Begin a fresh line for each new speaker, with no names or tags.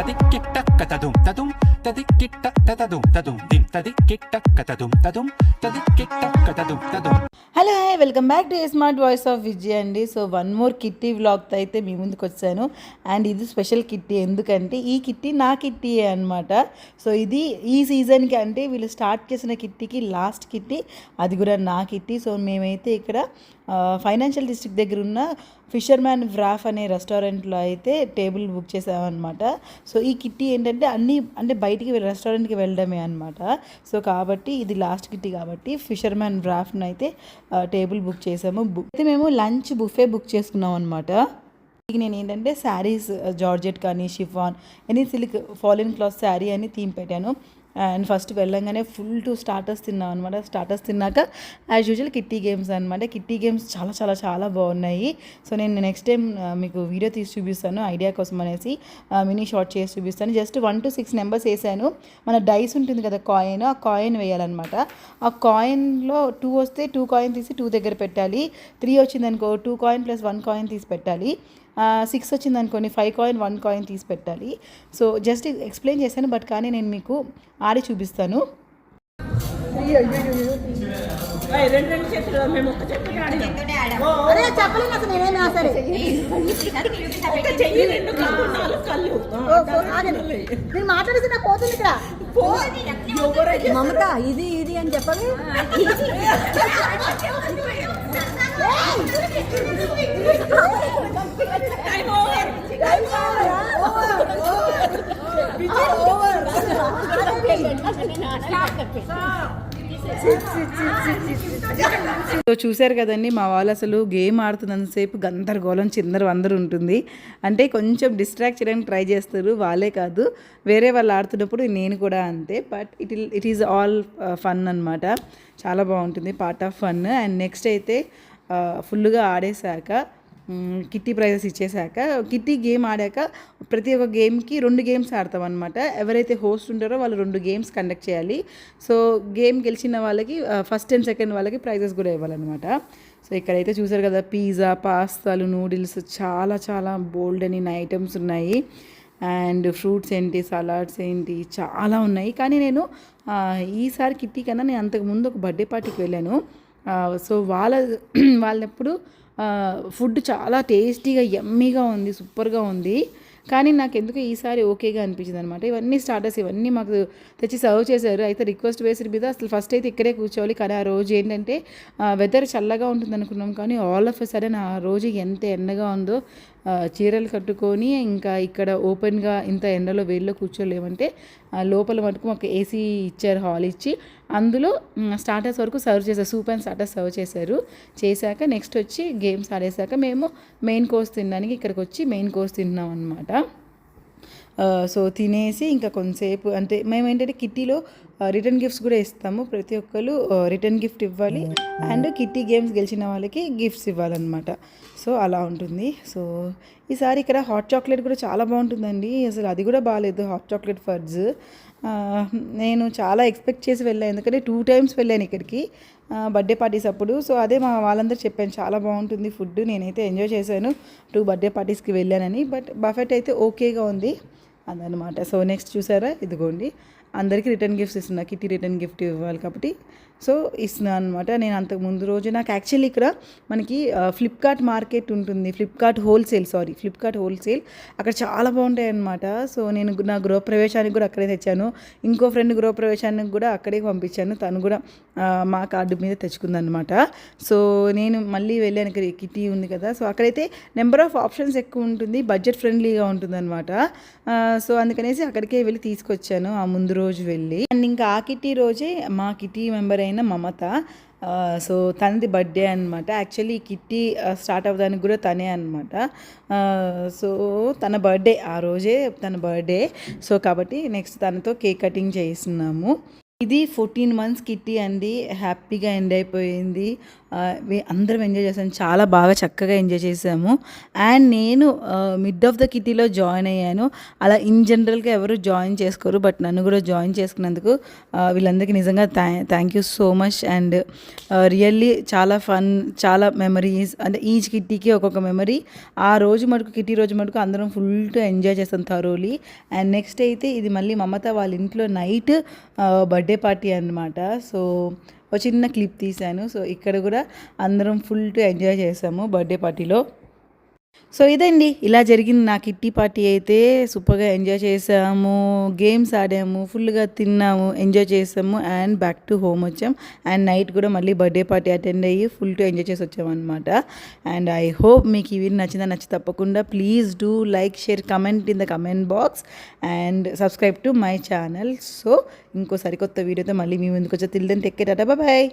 タディキタカタドンタドンタディキタタタドンタドンディンタディキタカタドンタドンタディキタカタドンタドン
hello hi welcome back to smart voice of Vijay అండి. So one more kitty వ్లాగ్తో అయితే మీ ముందుకు వచ్చాను. అండ్ ఇది స్పెషల్ కిట్టి ఎందుకంటే ఈ కిట్టి నా కిట్టి అనమాట సో ఇది ఈ సీజన్కి అంటే వీళ్ళు స్టార్ట్ చేసిన కిట్టికి లాస్ట్ కిట్టి అది కూడా నా కిట్టి. సో మేమైతే ఇక్కడ ఫైనాన్షియల్ డిస్ట్రిక్ట్ దగ్గర ఉన్న ఫిషర్ మ్యాన్ వ్రాఫ్ అనే రెస్టారెంట్లో అయితే టేబుల్ బుక్ చేసామన్నమాట. సో ఈ కిట్టి ఏంటంటే అన్ని అంటే బయటికి రెస్టారెంట్కి వెళ్ళడమే అనమాట సో కాబట్టి ఇది లాస్ట్ కిట్టి కాబట్టి ఫిషర్ మ్యాన్ వ్రాఫ్ను అయితే టేబుల్ బుక్ చేసాము. బుక్ అయితే మేము లంచ్ బుఫే బుక్ చేసుకున్నాం అనమాట ఇక నేను ఏంటంటే శారీస్ జార్జెట్ కానీ షిఫాన్ ఎనీ సిల్క్ ఫాలిన్ క్లాత్ శారీ అని థీమ్ పెట్టాను. అండ్ ఫస్ట్ వెళ్ళంగానే ఫుల్ టూ స్టార్టర్స్ తిన్నాం అనమాట స్టార్టర్స్ తిన్నాక యాజ్ యూజువల్ కిట్టి గేమ్స్ అనమాట కిట్టి గేమ్స్ చాలా చాలా చాలా బాగున్నాయి. సో నేను నెక్స్ట్ టైం మీకు వీడియో తీసి చూపిస్తాను ఐడియా కోసం అనేసి మినీ షార్ట్ చేసి చూపిస్తాను. Just one two six numbers వేసాను. మన డైస్ ఉంటుంది కదా కాయిన్ ఆ కాయిన్ వేయాలన్నమాట. ఆ కాయిన్లో టూ వస్తే టూ కాయిన్ తీసి టూ దగ్గర పెట్టాలి. త్రీ వచ్చిందనుకో two coin plus one coin తీసి పెట్టాలి. సిక్స్ వచ్చింది అనుకోండి ఫైవ్ కాయిన్ వన్ కాయిన్ తీసి పెట్టాలి. సో జస్ట్ ఎక్స్ప్లెయిన్ చేశాను బట్ కానీ నేను మీకు ఆడి చూపిస్తాను.
పోతుంది ఇక్కడ. మమత ఇది ఇది అని చెప్పాలి
సో చూశారు కదండి మా వాళ్ళు అసలు గేమ్ ఆడుతున్నంతసేపు గందరగోళం చిందర అందరు ఉంటుంది. అంటే కొంచెం డిస్ట్రాక్ట్ చేయడానికి ట్రై చేస్తారు వాళ్ళే కాదు. వేరే వాళ్ళు ఆడుతున్నప్పుడు నేను కూడా అంతే. But it it is all fun అన్నమాట. చాలా బాగుంటుంది part of fun and next అయితే ఫుల్గా ఆడేశాక కిట్టి ప్రైజెస్ ఇచ్చేసాక కిట్టి గేమ్ ఆడాక ప్రతి ఒక్క గేమ్కి రెండు గేమ్స్ ఆడతాం అనమాట ఎవరైతే హోస్ట్ ఉంటారో వాళ్ళు రెండు గేమ్స్ కండక్ట్ చేయాలి. సో గేమ్ గెలిచిన వాళ్ళకి ఫస్ట్ అండ్ సెకండ్ వాళ్ళకి ప్రైజెస్ కూడా ఇవ్వాలన్నమాట. సో ఇక్కడైతే చూసారు కదా పిజ్జా పాస్తాలు నూడిల్స్ చాలా చాలా బోల్డ్ అని ఐటమ్స్ ఉన్నాయి. అండ్ ఫ్రూట్స్ ఏంటి సలాడ్స్ ఏంటి చాలా ఉన్నాయి. కానీ నేను ఈసారి కిట్టి కన్నా నేను అంతకుముందు ఒక బర్త్డే పార్టీకి వెళ్ళాను. సో వాళ్ళ వాళ్ళెప్పుడు ఫుడ్ చాలా టేస్టీగా ఎమ్మీగా ఉంది సూపర్గా ఉంది. కానీ నాకు ఎందుకు ఈసారి ఓకేగా అనిపించింది అనమాట ఇవన్నీ స్టార్టర్స్ ఇవన్నీ మాకు తెచ్చి సర్వ్ చేశారు. అయితే రిక్వెస్ట్ బేస్డ్ మీద అసలు ఫస్ట్ అయితే ఇక్కడే కూర్చోవాలి. కానీ ఆ రోజు ఏంటంటే వెదర్ చల్లగా ఉంటుంది అనుకున్నాం కానీ ఆల్ ఆఫ్ ఎ సడన్ ఆ రోజు ఎంత ఎండగా ఉందో చీరలు కట్టుకొని ఇంకా ఇక్కడ ఓపెన్గా ఇంత ఎండలో వేడిలో కూర్చోలేమంటే లోపల మటుకు మాకు ఏసీ ఇచ్చారు హాల్ ఇచ్చి అందులో స్టార్టర్స్ వరకు సర్వ్ చేశారు సూప్ అండ్ స్టార్టర్స్ సర్వ్ చేశారు. చేశాక నెక్స్ట్ వచ్చి గేమ్స్ ఆడేశాక మేము మెయిన్ కోర్స్ తినడానికి ఇక్కడికి వచ్చి మెయిన్ కోర్స్ తిన్నాం అనమాట సో తినేసి ఇంకా కొంతసేపు అంటే మేము ఏంటంటే కిట్టీలో రిటర్న్ గిఫ్ట్స్ కూడా ఇస్తాము. ప్రతి ఒక్కరు రిటర్న్ గిఫ్ట్ ఇవ్వాలి. అండ్ కిట్టీ గేమ్స్ గెలిచిన వాళ్ళకి గిఫ్ట్స్ ఇవ్వాలన్నమాట. సో అలా ఉంటుంది. సో ఈసారి ఇక్కడ హాట్ చాక్లెట్ కూడా చాలా బాగుంటుందండి. అసలు అది కూడా బాగాలేదు హాట్ చాక్లెట్ ఫర్డ్స్ నేను చాలా ఎక్స్పెక్ట్ చేసి వెళ్ళాను ఎందుకంటే టూ టైమ్స్ వెళ్ళాను ఇక్కడికి బర్త్డే పార్టీస్ అప్పుడు. సో అదే మా వాళ్ళందరూ చెప్పాను చాలా బాగుంటుంది ఫుడ్ నేనైతే ఎంజాయ్ చేశాను టూ బర్త్డే పార్టీస్కి వెళ్ళానని. బట్ బఫెట్ అయితే ఓకేగా ఉంది. అదనమాట సో నెక్స్ట్ చూసారా? ఇదిగోండి. అందరికీ రిటర్న్ గిఫ్ట్స్ ఇస్తున్నా. కిట్టి రిటర్న్ గిఫ్ట్ ఇవ్వాలి కాబట్టి. సో ఇస్తున్నాను అనమాట నేను అంతకు ముందు రోజు నాకు యాక్చువల్లీ ఇక్కడ మనకి ఫ్లిప్కార్ట్ మార్కెట్ ఉంటుంది. Flipkart wholesale sorry Flipkart wholesale అక్కడ చాలా బాగుంటాయి అనమాట సో నేను నా గృహప్రవేశానికి కూడా అక్కడే తెచ్చాను. ఇంకో ఫ్రెండ్ గృహప్రవేశానికి కూడా అక్కడే పంపించాను. తను కూడా మా కార్డు మీద తెచ్చుకుందనమాట సో నేను మళ్ళీ వెళ్ళాను ఇక్కడ. కిటీ ఉంది కదా. సో అక్కడైతే నెంబర్ ఆఫ్ ఆప్షన్స్ ఎక్కువ ఉంటుంది. బడ్జెట్ ఫ్రెండ్లీగా ఉంటుందన్నమాట. సో అందుకనేసి అక్కడికే వెళ్ళి తీసుకొచ్చాను. ఆ ముందు రోజు వెళ్ళి అండ్ ఇంకా ఆ కిటీ రోజే మా కిటీ మెంబర్ అయిన మమత సో తనది బర్త్డే అనమాట యాక్చువల్లీ ఈ కిట్టి స్టార్ట్ అవ్వడానికి కూడా తనే అనమాట సో తన బర్త్డే ఆ రోజే తన బర్త్డే. సో కాబట్టి నెక్స్ట్ తనతో కేక్ కటింగ్ చేస్తున్నాము. ఇది ఫోర్టీన్ మంత్స్ కిట్టి అండి. హ్యాపీగా ఎండ్ అయిపోయింది. అందరం ఎంజాయ్ చేసాము చాలా బాగా చక్కగా ఎంజాయ్ చేసాము. అండ్ నేను మిడ్ ఆఫ్ ద కిటీలో జాయిన్ అయ్యాను. అలా ఇన్ జనరల్గా ఎవరు జాయిన్ చేసుకోరు బట్ నన్ను కూడా జాయిన్ చేసుకున్నందుకు వీళ్ళందరికీ నిజంగా thank you so much. And really చాలా ఫన్ చాలా మెమరీస్ అంటే ఈచ్ కిట్టీకి ఒక్కొక్క మెమరీ. ఆ రోజు మటుకు కిట్టి రోజు మటుకు అందరం ఫుల్ ఎంజాయ్ చేస్తాం థరోలీ అండ్ నెక్స్ట్ అయితే ఇది మళ్ళీ మమత వాళ్ళ ఇంట్లో నైట్ బర్త్డే పార్టీ అనమాట సో ఒక చిన్న క్లిప్ తీశాను. సో ఇక్కడ కూడా అందరం ఫుల్ టు ఎంజాయ్ చేసాము బర్త్డే పార్టీలో. సో ఇదండి ఇలా జరిగింది. నా కిట్టి పార్టీ అయితే సూపర్గా ఎంజాయ్ చేసాము. గేమ్స్ ఆడాము ఫుల్గా తిన్నాము ఎంజాయ్ చేసాము అండ్ బ్యాక్ టు హోమ్ వచ్చాం. అండ్ నైట్ కూడా మళ్ళీ బర్త్డే పార్టీ అటెండ్ అయ్యి ఫుల్ టు ఎంజాయ్ చేసి వచ్చామన్నమాట అండ్ ఐ హోప్ మీకు ఇవి నచ్చిందా నచ్చి తప్పకుండా please do like share comment in the comment box and subscribe to my channel so ఇంకో సరికొత్త వీడియోతో మళ్ళీ మీ ముందుకు వచ్చే తిల్దని టెక్కే టాటా బాయ్